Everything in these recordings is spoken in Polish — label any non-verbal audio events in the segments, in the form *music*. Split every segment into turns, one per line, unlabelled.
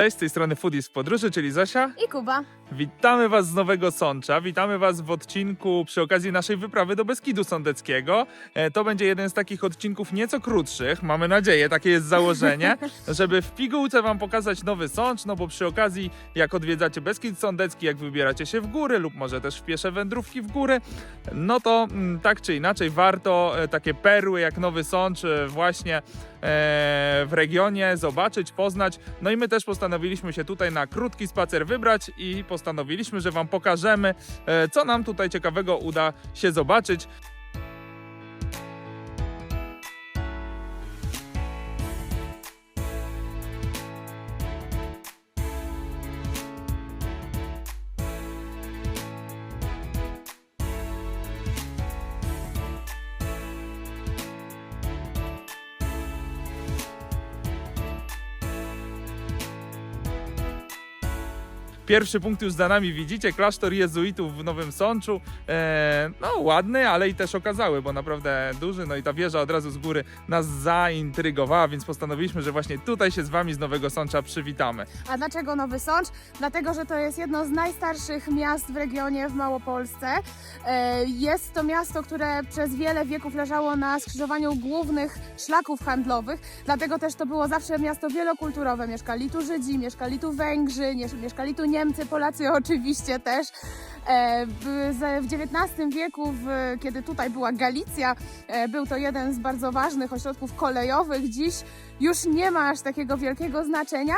Cześć, z tej strony Foodies w podróży, czyli Zosia.
I Kuba.
Witamy Was z Nowego Sącza. Witamy Was w odcinku przy okazji naszej wyprawy do Beskidu Sądeckiego. E, To będzie jeden z takich odcinków nieco krótszych. Mamy nadzieję, takie jest założenie, *laughs* żeby w pigułce Wam pokazać Nowy Sącz, no bo przy okazji jak odwiedzacie Beskid Sądecki, jak wybieracie się w góry lub może też w piesze wędrówki w góry, no to mm, tak czy inaczej warto e, takie perły jak Nowy Sącz e, właśnie e, w regionie zobaczyć, poznać. No i my też postanowiliśmy się tutaj na krótki spacer wybrać i postanowiliśmy, że Wam pokażemy, e, co nam tutaj ciekawego uda się zobaczyć. Pierwszy punkt już za nami widzicie, klasztor jezuitów w Nowym Sączu. E, no ładny, ale i też okazały, bo naprawdę duży. No i ta wieża od razu z góry nas zaintrygowała, więc postanowiliśmy, że właśnie tutaj się z Wami z Nowego Sącza przywitamy.
A dlaczego Nowy Sącz? Dlatego, że to jest jedno z najstarszych miast w regionie w Małopolsce. E, Jest to miasto, które przez wiele wieków leżało na skrzyżowaniu głównych szlaków handlowych, dlatego też to było zawsze miasto wielokulturowe. Mieszkali tu Żydzi, mieszkali tu Węgrzy, mieszkali tu Niemcy, Polacy oczywiście też. E, w- XIX wieku, kiedy tutaj była Galicja, e, był to jeden z bardzo ważnych ośrodków kolejowych. Dziś już nie ma aż takiego wielkiego znaczenia,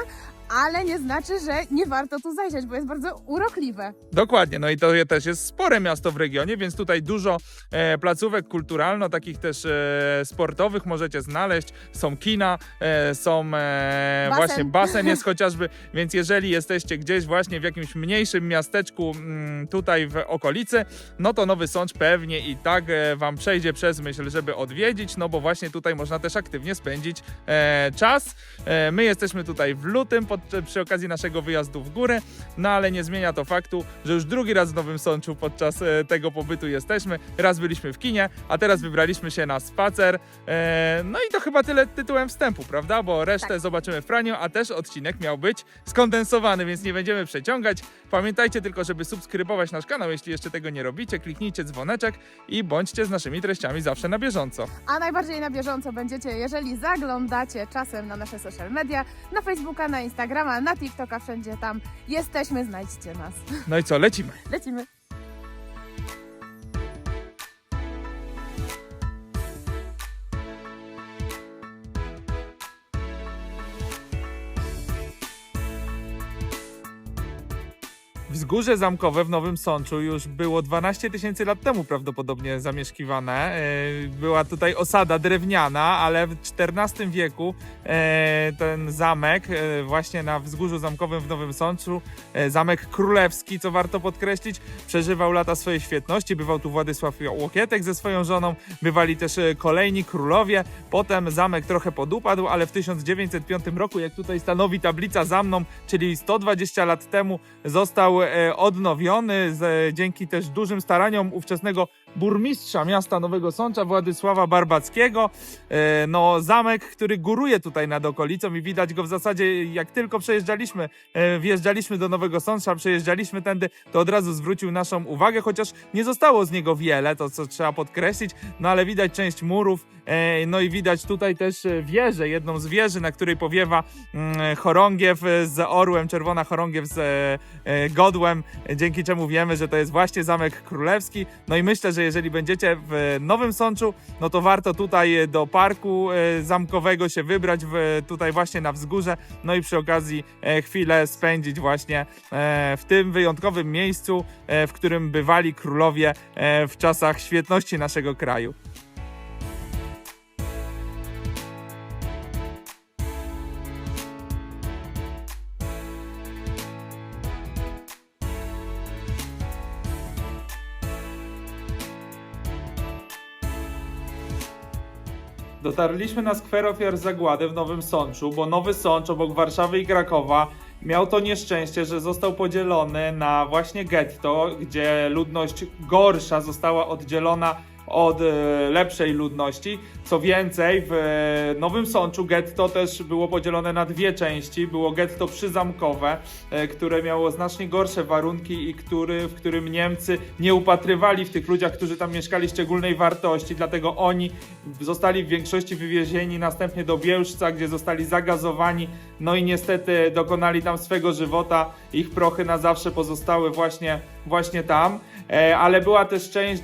ale nie znaczy, że nie warto tu zajrzeć, bo jest bardzo urokliwe.
Dokładnie, no i to też jest spore miasto w regionie, więc tutaj dużo e, placówek kulturalno, takich też e, sportowych możecie znaleźć. Są kina, e, są e,
Basen.
właśnie basen jest *laughs* chociażby, więc jeżeli jesteście gdzieś właśnie w jakimś mniejszym miasteczku mm, tutaj w okolicy, no to Nowy Sącz pewnie i tak e, wam przejdzie przez myśl, żeby odwiedzić, no bo właśnie tutaj można też aktywnie spędzić e, czas. E, my jesteśmy tutaj w lutym pod, przy okazji naszego wyjazdu w górę, no ale nie zmienia to faktu, że już drugi raz w Nowym Sączu podczas e, tego pobytu jesteśmy. Raz byliśmy w kinie, a teraz wybraliśmy się na spacer. E, no i to chyba tyle tytułem wstępu, prawda? Bo resztę
Tak.
zobaczymy w praniu, a też odcinek miał być skondensowany, więc nie będziemy przeciągać. Pamiętajcie tylko, żeby subskrybować nasz kanał, jeśli jeszcze tego nie robicie. Kliknijcie dzwoneczek i bądźcie z naszymi treściami zawsze na bieżąco.
A najbardziej na bieżąco będziecie, jeżeli zaglądacie czasem na nasze social media, na Facebooka, na Instagrama, na TikToka, wszędzie tam jesteśmy, znajdźcie nas.
No i co, lecimy.
Lecimy.
Wzgórze zamkowe w Nowym Sączu już było 12 tysięcy lat temu prawdopodobnie zamieszkiwane. E, Była tutaj osada drewniana, ale w XIV wieku e, ten zamek e, właśnie na wzgórzu zamkowym w Nowym Sączu, zamek królewski, co warto podkreślić, przeżywał lata swojej świetności. Bywał tu Władysław Łokietek ze swoją żoną, bywali też kolejni królowie. Potem zamek trochę podupadł, ale w 1905 roku, jak tutaj stanowi tablica za mną, czyli 120 lat temu, został odnowiony z, dzięki też dużym staraniom ówczesnego burmistrza miasta Nowego Sącza Władysława Barbackiego. E, No, zamek, który góruje tutaj nad okolicą i widać go w zasadzie jak tylko przejeżdżaliśmy, e, wjeżdżaliśmy do Nowego Sącza, przejeżdżaliśmy tędy, to od razu zwrócił naszą uwagę, chociaż nie zostało z niego wiele, to co trzeba podkreślić, no ale widać część murów, e, no i widać tutaj też wieżę, jedną z wieży, na której powiewa mm, chorągiew z orłem, czerwona chorągiew z godłem, dzięki czemu wiemy, że to jest właśnie Zamek Królewski. No i myślę, że jeżeli będziecie w Nowym Sączu, no to warto tutaj e, do parku e, zamkowego się wybrać, w, tutaj właśnie na wzgórze, no i przy okazji e, chwilę spędzić właśnie e, w tym wyjątkowym miejscu, e, w którym bywali królowie e, w czasach świetności naszego kraju. Dotarliśmy na skwer ofiar zagłady w Nowym Sączu, bo Nowy Sącz obok Warszawy i Krakowa miał to nieszczęście, że został podzielony na właśnie getto, gdzie ludność gorsza została oddzielona od e, lepszej ludności. Co więcej, w e, Nowym Sączu getto też było podzielone na dwie części. Było getto przyzamkowe, e, które miało znacznie gorsze warunki i który, w którym Niemcy nie upatrywali w tych ludziach, którzy tam mieszkali szczególnej wartości, dlatego oni zostali w większości wywiezieni następnie do Bielszca, gdzie zostali zagazowani, no i niestety dokonali tam swego żywota. Ich prochy na zawsze pozostały właśnie, właśnie tam. Ale była też część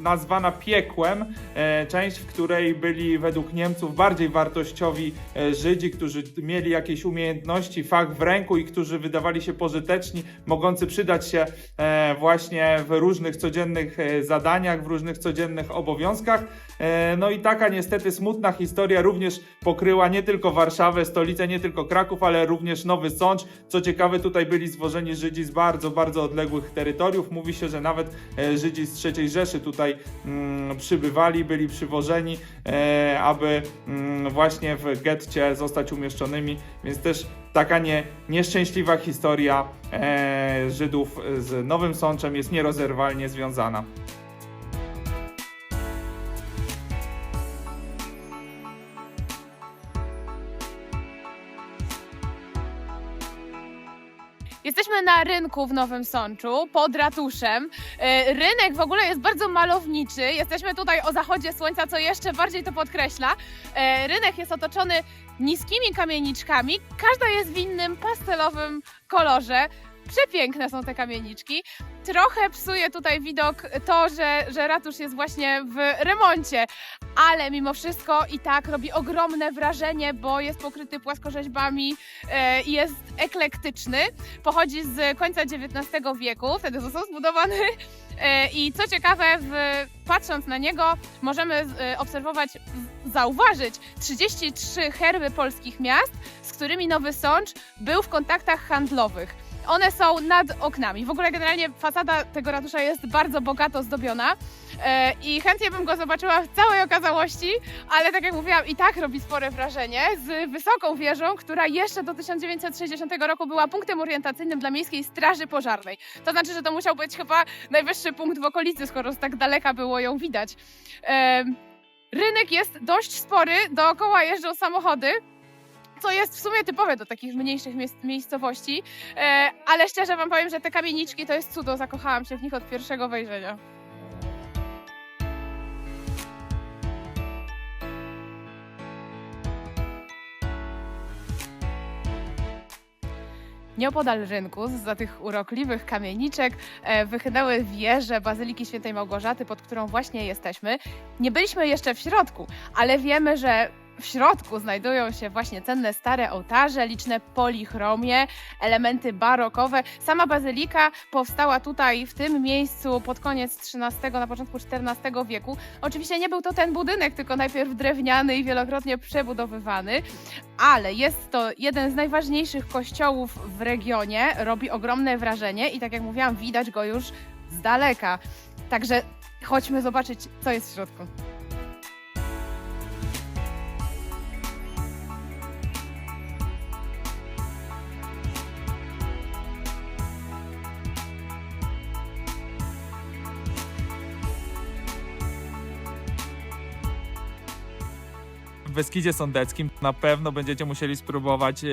nazwana piekłem, e, część, w której byli według Niemców bardziej wartościowi e, Żydzi, którzy mieli jakieś umiejętności, fach w ręku i którzy wydawali się pożyteczni, mogący przydać się e, właśnie w różnych codziennych zadaniach, w różnych codziennych obowiązkach. No i taka niestety smutna historia również pokryła nie tylko Warszawę, stolicę, nie tylko Kraków, ale również Nowy Sącz. Co ciekawe, tutaj byli zwożeni Żydzi z bardzo, bardzo odległych terytoriów. Mówi się, że nawet Żydzi z III Rzeszy tutaj mm, przybywali, byli przywożeni, e, aby mm, właśnie w getcie zostać umieszczonymi, więc też taka nie, nieszczęśliwa historia e, Żydów z Nowym Sączem jest nierozerwalnie związana.
Na rynku w Nowym Sączu, pod ratuszem. E, Rynek w ogóle jest bardzo malowniczy. Jesteśmy tutaj o zachodzie słońca, co jeszcze bardziej to podkreśla. E, Rynek jest otoczony niskimi kamieniczkami. Każda jest w innym pastelowym kolorze. Przepiękne są te kamieniczki. Trochę psuje tutaj widok to, że, że ratusz jest właśnie w remoncie, ale mimo wszystko i tak robi ogromne wrażenie, bo jest pokryty płaskorzeźbami e, i jest eklektyczny. Pochodzi z końca XIX wieku, wtedy został zbudowany. E, I co ciekawe, w, patrząc na niego, możemy e, obserwować, zauważyć 33 herby polskich miast, z którymi Nowy Sącz był w kontaktach handlowych. One są nad oknami. W ogóle generalnie fasada tego ratusza jest bardzo bogato zdobiona e, i chętnie bym go zobaczyła w całej okazałości, ale tak jak mówiłam, i tak robi spore wrażenie z wysoką wieżą, która jeszcze do 1960 roku była punktem orientacyjnym dla Miejskiej Straży Pożarnej. To znaczy, że to musiał być chyba najwyższy punkt w okolicy, skoro z tak daleka było ją widać. Em, Rynek jest dość spory, dookoła jeżdżą samochody, co jest w sumie typowe do takich mniejszych miejsc- miejscowości, e, ale szczerze wam powiem, że te kamieniczki to jest cudo, zakochałam się w nich od pierwszego wejrzenia. Nieopodal rynku, za tych urokliwych kamieniczek, e, wychynęły wieże Bazyliki Świętej Małgorzaty, pod którą właśnie jesteśmy. Nie byliśmy jeszcze w środku, ale wiemy, że w środku znajdują się właśnie cenne stare ołtarze, liczne polichromie, elementy barokowe. Sama bazylika powstała tutaj w tym miejscu pod koniec XIII, na początku XIV wieku. Oczywiście nie był to ten budynek, tylko najpierw drewniany i wielokrotnie przebudowywany, ale jest to jeden z najważniejszych kościołów w regionie, robi ogromne wrażenie i tak jak mówiłam, widać go już z daleka. Także chodźmy zobaczyć, co jest w środku.
Beskidzie Sądeckim na pewno będziecie musieli spróbować e,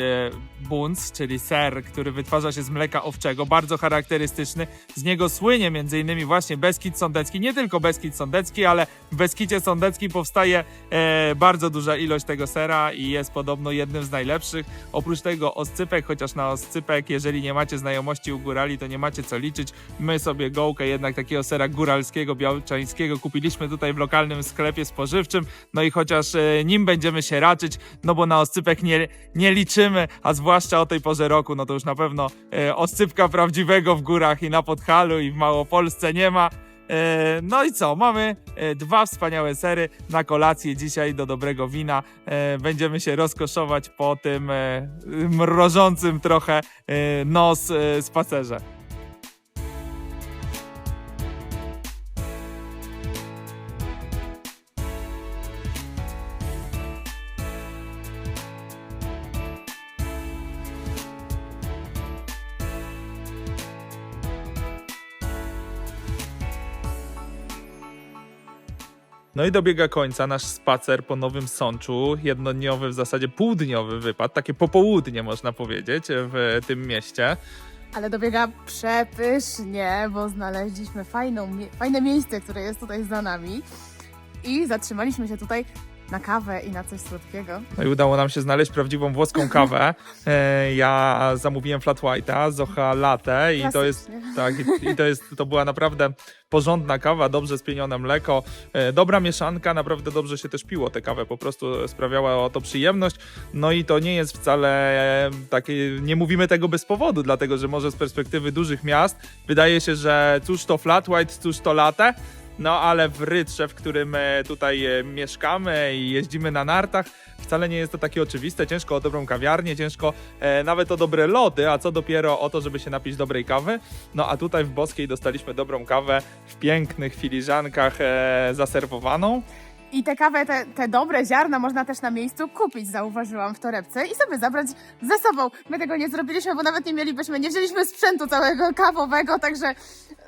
buns, czyli ser, który wytwarza się z mleka owczego, bardzo charakterystyczny. Z niego słynie m.in. właśnie Beskid Sądecki, nie tylko Beskid Sądecki, ale w Beskidzie Sądeckim powstaje e, bardzo duża ilość tego sera i jest podobno jednym z najlepszych. Oprócz tego oscypek, chociaż na oscypek, jeżeli nie macie znajomości u górali, to nie macie co liczyć. My sobie gołkę jednak takiego sera góralskiego, białczańskiego kupiliśmy tutaj w lokalnym sklepie spożywczym, no i chociaż e, nim będziemy się raczyć, no bo na oscypek nie, nie liczymy, a zwłaszcza o tej porze roku, no to już na pewno e, oscypka prawdziwego w górach i na Podhalu i w Małopolsce nie ma. E, No i co? Mamy e, dwa wspaniałe sery na kolację dzisiaj do dobrego wina. E, Będziemy się rozkoszować po tym mrożącym trochę nos spacerze. No i dobiega końca nasz spacer po Nowym Sączu, jednodniowy, w zasadzie półdniowy wypad, takie popołudnie można powiedzieć w tym mieście.
Ale dobiega przepysznie, bo znaleźliśmy fajną, fajne miejsce, które jest tutaj za nami. I zatrzymaliśmy się tutaj na kawę i na coś słodkiego.
No i udało nam się znaleźć prawdziwą włoską *laughs* kawę. E, Ja zamówiłem flat white'a, Zocha latte i to jest tak, i- i to jest to była naprawdę porządna kawa, dobrze spienione mleko, e, dobra mieszanka, naprawdę dobrze się też piło tę kawę, po prostu sprawiała to przyjemność. No i to nie jest wcale e, takie, nie mówimy tego bez powodu, dlatego że może z perspektywy dużych miast wydaje się, że cóż to flat white, cóż to latte. No ale w Rytrze, w którym e, tutaj e, mieszkamy i jeździmy na nartach, wcale nie jest to takie oczywiste. Ciężko o dobrą kawiarnię, ciężko e, nawet o dobre lody, a co dopiero o to, żeby się napić dobrej kawy. No a tutaj w Boskiej dostaliśmy dobrą kawę w pięknych filiżankach e, zaserwowaną.
I tę kawę, te, te dobre ziarna można też na miejscu kupić, zauważyłam w torebce i sobie zabrać ze sobą. My tego nie zrobiliśmy, bo nawet nie mielibyśmy, nie wzięliśmy sprzętu całego kawowego, także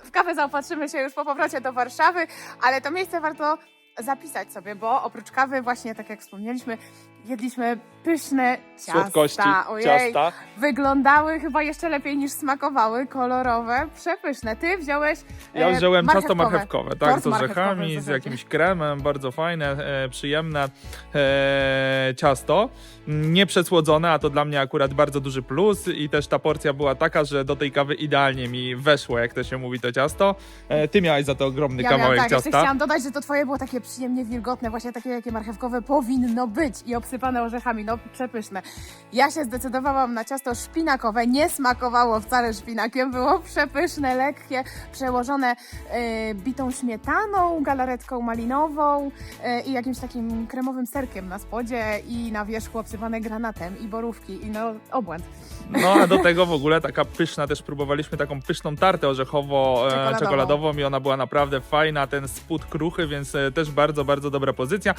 w kawę zaopatrzymy się już po powrocie do Warszawy, ale to miejsce warto zapisać sobie, bo oprócz kawy właśnie, tak jak wspomnieliśmy, jedliśmy pyszne ciasta.
Słodkości,
Ojej,
ciasta.
wyglądały chyba jeszcze lepiej niż smakowały, kolorowe, przepyszne. Ty wziąłeś
Ja
e,
wziąłem ciasto
marchewkowe.
tak,
Tort
z orzechami,
w
z
zasadzie.
jakimś kremem, bardzo fajne, e, przyjemne e, ciasto. Nieprzesłodzone, a to dla mnie akurat bardzo duży plus i też ta porcja była taka, że do tej kawy idealnie mi weszło, jak to się mówi, to ciasto. E, ty miałeś za to ogromny
Ja miałam,
kawałek
tak, jeszcze
ciasta.
chciałam dodać, że to twoje było takie przyjemnie wilgotne, właśnie takie, jakie marchewkowe powinno być i obsypane orzechami, no przepyszne. Ja się zdecydowałam na ciasto szpinakowe, nie smakowało wcale szpinakiem, było przepyszne, lekkie, przełożone e, bitą śmietaną, galaretką malinową e, i jakimś takim kremowym serkiem na spodzie i na wierzchu obsypane granatem i borówki i no obłęd.
No a do tego w ogóle taka pyszna, też próbowaliśmy taką pyszną tartę
Czekoladową.
orzechowo-czekoladową i ona była naprawdę fajna, ten spód kruchy, więc e, też bardzo, bardzo dobra pozycja.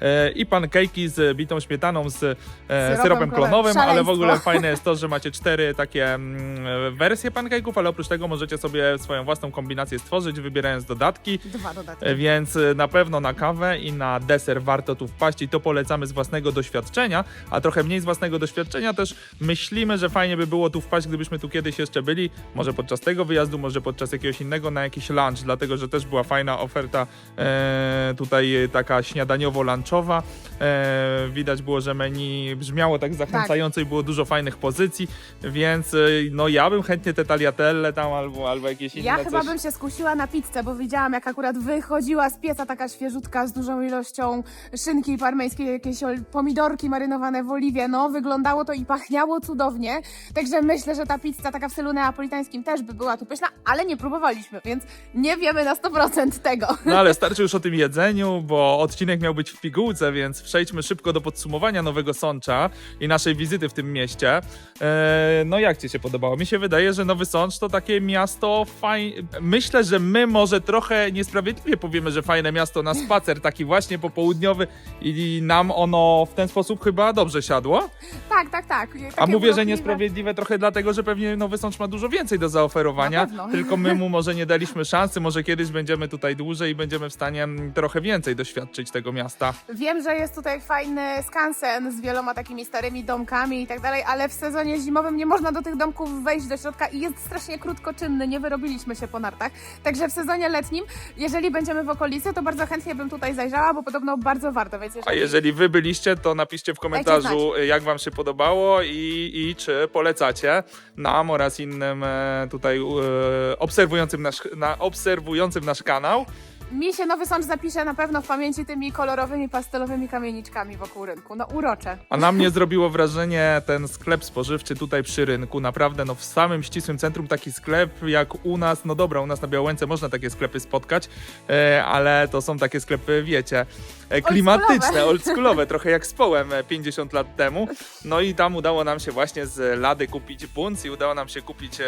E, I pancake'i z bitą śmietaną, z e,
Syropem
syropem klonowym,
klonowym.
ale w ogóle fajne jest to, że macie cztery takie mm, wersje pancake'ów, ale oprócz tego możecie sobie swoją własną kombinację stworzyć, wybierając dodatki.
Dwa dodatki.
E, Więc e, na pewno na kawę i na deser warto tu wpaść i to polecamy z własnego doświadczenia, a trochę mniej z własnego doświadczenia też myślimy, że fajnie by było tu wpaść, gdybyśmy tu kiedyś jeszcze byli, może podczas tego wyjazdu, może podczas jakiegoś innego na jakiś lunch, dlatego że też była fajna oferta e, tutaj taka śniadaniowo-lunchowa. E, widać było, że menu brzmiało tak zachęcająco i było dużo fajnych pozycji, więc e, no ja bym chętnie te tagliatelle tam albo, albo jakieś inne
Ja chyba
coś.
bym się skusiła na pizzę, bo widziałam jak akurat wychodziła z pieca taka świeżutka z dużą ilością szynki parmeńskiej, jakieś ol- pomidorki marynowane w oliwie. No, wyglądało to i pachniało cudownie. Także myślę, że ta pizza taka w stylu neapolitańskim też by była tu pyszna, ale nie próbowaliśmy, więc nie wiemy na 100% tego.
No ale starczy już o tym jedzeniu, bo odcinek miał być w pigułce, więc przejdźmy szybko do podsumowania Nowego Sącza i naszej wizyty w tym mieście. E, no jak ci się podobało? Mi się wydaje, że Nowy Sącz to takie miasto fajne. Myślę, że my może trochę niesprawiedliwie powiemy, że fajne miasto na spacer, taki właśnie popołudniowy i nam ono w ten sposób chyba dobrze siadło.
Tak, tak, tak. Takie
A mówię, że
urokliwe-
niesprawiedliwe trochę dlatego, że pewnie Nowy Sącz ma dużo więcej do zaoferowania,
Na pewno. *laughs*
tylko my mu może nie daliśmy szansy, może kiedyś będziemy tutaj dłużej i będziemy w stanie mm, trochę więcej doświadczyć tego miasta.
Wiem, że jest tutaj fajny skansen z wieloma takimi starymi domkami i tak dalej, ale w sezonie zimowym nie można do tych domków wejść do środka i jest strasznie krótkoczynny, nie wyrobiliśmy się po nartach. Także w sezonie letnim, jeżeli będziemy w okolicy, to bardzo chętnie bym tutaj zajrzała, bo podobno bardzo warto, więc
A
jeżeli...
jeżeli wy byliście, to napiszcie w komentarzu, jak wam się podobało i, i czy polecacie nam oraz innym e, tutaj e, obserwującym nasz, na, obserwującym nasz kanał.
Mi się Nowy Sącz zapisze na pewno w pamięci tymi kolorowymi, pastelowymi kamieniczkami wokół rynku. No urocze.
A na mnie zrobiło wrażenie ten sklep spożywczy tutaj przy rynku. Naprawdę, no w samym ścisłym centrum taki sklep jak u nas, no dobra, u nas na Białęce można takie sklepy spotkać, e, ale to są takie sklepy, wiecie, e, klimatyczne, oldschoolowe, trochę jak z Połem e, 50 lat temu. No i tam udało nam się właśnie z Lady kupić buns i udało nam się kupić e,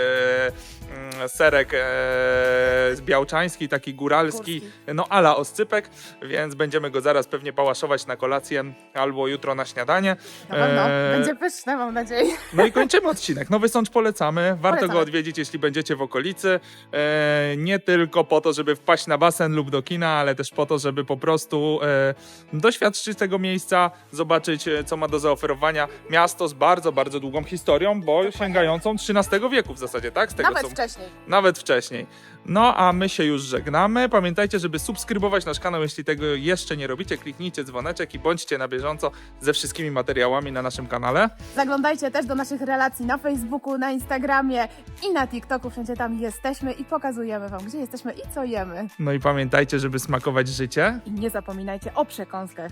mm, serek e, z białczański, taki góralski,
Górski.
No ala oscypek, więc będziemy go zaraz pewnie pałaszować na kolację albo jutro na śniadanie.
Na pewno.
Eee,
Będzie pyszne, mam nadzieję.
No i kończymy odcinek. Nowy Sącz polecamy. Warto
Polecamy.
go odwiedzić, jeśli będziecie w okolicy. E, nie tylko po to, żeby wpaść na basen lub do kina, ale też po to, żeby po prostu e, doświadczyć tego miejsca, zobaczyć, e, co ma do zaoferowania. Miasto z bardzo, bardzo długą historią, bo sięgającą XIII wieku w zasadzie, tak? Z tego,
Nawet
co...
wcześniej.
Nawet wcześniej. No a my się już żegnamy. Pamiętajcie, żeby subskrybować nasz kanał, jeśli tego jeszcze nie robicie. Kliknijcie dzwoneczek i bądźcie na bieżąco ze wszystkimi materiałami na naszym kanale.
Zaglądajcie też do naszych relacji na Facebooku, na Instagramie i na TikToku. Wszędzie tam jesteśmy i pokazujemy Wam, gdzie jesteśmy i co jemy.
No i pamiętajcie, żeby smakować życie.
I nie zapominajcie o przekąskach.